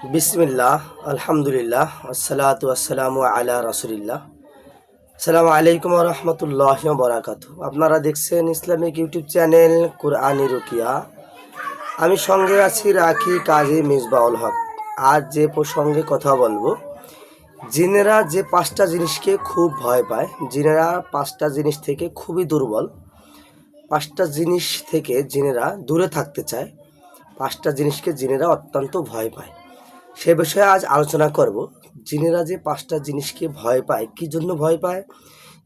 বিসমিল্লাহ, আলহামদুলিল্লাহ, আসসালাতু আসসালামু আলা রাসুলিল্লাহ। সালামু আলাইকুম রহমতুল্লাহ বরাকাত আপনারা দেখছেন ইসলামিক ইউটিউব চ্যানেল কুরআনি রুকিয়া। আমি সঙ্গে আছি রাখি কাজী মিসবাউল হক। আজ যে প্রসঙ্গে কথা বলব, জিনেরা যে পাঁচটা জিনিসকে খুব ভয় পায়, জিনেরা পাঁচটা জিনিস থেকে খুবই দুর্বল। পাঁচটা জিনিস থেকে জিনেরা দূরে থাকতে চায়, পাঁচটা জিনিসকে জিনেরা অত্যন্ত ভয় পায়। সে বিষয়ে আজ আলোচনা করব। জিনেরা যে পাঁচটা জিনিসকে ভয় পায়, কী জন্য ভয় পায়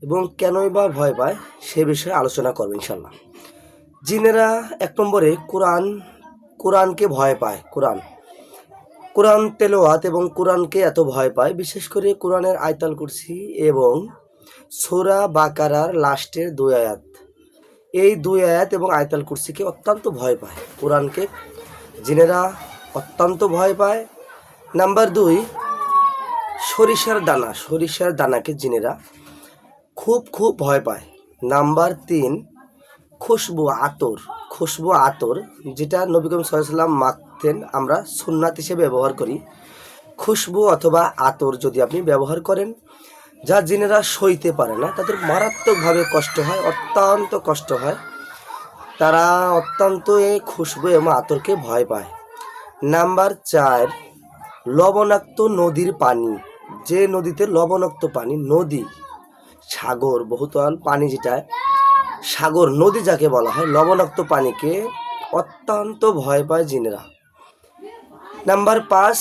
এবং কেনই বা ভয় পায়, সে বিষয়ে আলোচনা করব ইনশাল্লাহ জিনেরা এক নম্বরে কোরআন, কোরআনকে ভয় পায়, কোরআন। কোরআন তেলোয়াত এবং কোরআনকে এত ভয় পায়, বিশেষ করে কোরআনের আয়তাল কুরসি এবং সোরা বাকারার লাস্টের দুই আয়াত। এই দুই আয়াত এবং আয়তাল কুরসিকে অত্যন্ত ভয় পায়। কোরআনকে জিনেরা অত্যন্ত ভয় পায় নাম্বার দুই, সরিষার দানা, সরিষার দানাকে জিনেরা খুব খুব ভয় পায়। নাম্বার তিন, খুশবু আতর খুশবু আতর, যেটা নবী করিম সাল্লাম মাখতেন, আমরা সুন্নাত হিসেবে ব্যবহার করি। খুশবু অথবা আতর যদি আপনি ব্যবহার করেন, যা জিনেরা সইতে পারে না, তাদের মারাত্মকভাবে কষ্ট হয়, অত্যন্ত কষ্ট হয়। তারা অত্যন্ত এই খুশবু এবং আতরকে ভয় পায়। নাম্বার চার লবণাক্ত নদীর পানি। যে নদীতে লবণাক্ত পানি, নদী, সাগর, বহুতল পানি যেটা, সাগর, নদী যাকে বলা হয়, লবণাক্ত পানিকে অত্যন্ত ভয় পায় জিনেরা। নাম্বার পাঁচ,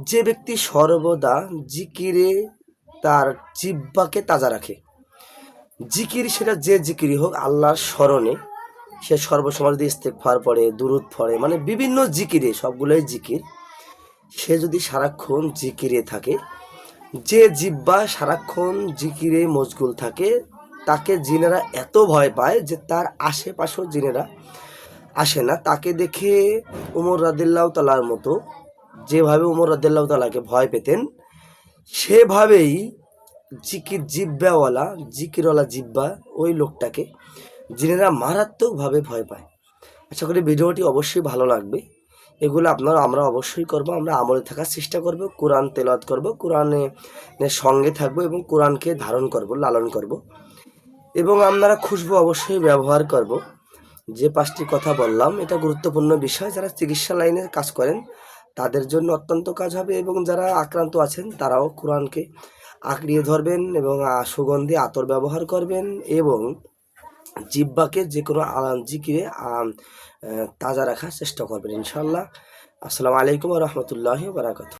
যে ব্যক্তি সর্বদা জিকিরে তার জিব্বাকে তাজা রাখে। জিকির সেটা যে জিকিরই হোক, আল্লাহর স্মরণে সে সর্বসময় যদি ইস্তেকফার পড়ে, দুরুদ পড়ে মানে বিভিন্ন জিকিরে, সবগুলোই জিকির। সে যদি সারাক্ষণ জিকিরে থাকে, যে জিব্বা সারাক্ষণ জিকিরে মজগুল থাকে, তাকে জিনেরা এত ভয় পায় যে তার আশেপাশেও জিনেরা আসে না। তাকে দেখে উমর রাদিল্লাহ তালার মতো যেভাবে উমর রাদিল্লাহ তালাকে ভয় পেতেন, সেভাবেই জিকির জিব্বাওয়ালা, জিকিরওয়ালা জিব্বা ওই লোকটাকে জিনেরা মারাত্মকভাবে ভয় পায়। আশা করি ভিডিওটি অবশ্যই ভালো লাগবে। এগুলো আপনারা, আমরা অবশ্যই করব, আমরা আমলে থাকার চেষ্টা করব, কোরআন তেলাওয়াত করব, কোরআনে সঙ্গে থাকব এবং কোরআনকে ধারণ করব, লালন করব। এবং আপনারা খুশবু অবশ্যই ব্যবহার করব। যে পাঁচটি কথা বললাম, এটা গুরুত্বপূর্ণ বিষয়। যারা চিকিৎসা লাইনে কাজ করেন, তাদের জন্য অত্যন্ত কাজ হবে এবং যারা আক্রান্ত আছেন, তারাও কোরআনকে আঁকড়িয়ে ধরবেন এবং সুগন্ধি, আতর ব্যবহার করবেন এবং জিব্বাকে যে কোনো আলাম জিকিরে আরাম তাজা রাখার চেষ্টা করবেন ইনশাল্লাহ আসসালামু আলাইকুম রহমতুল্লাহ বারাকাতু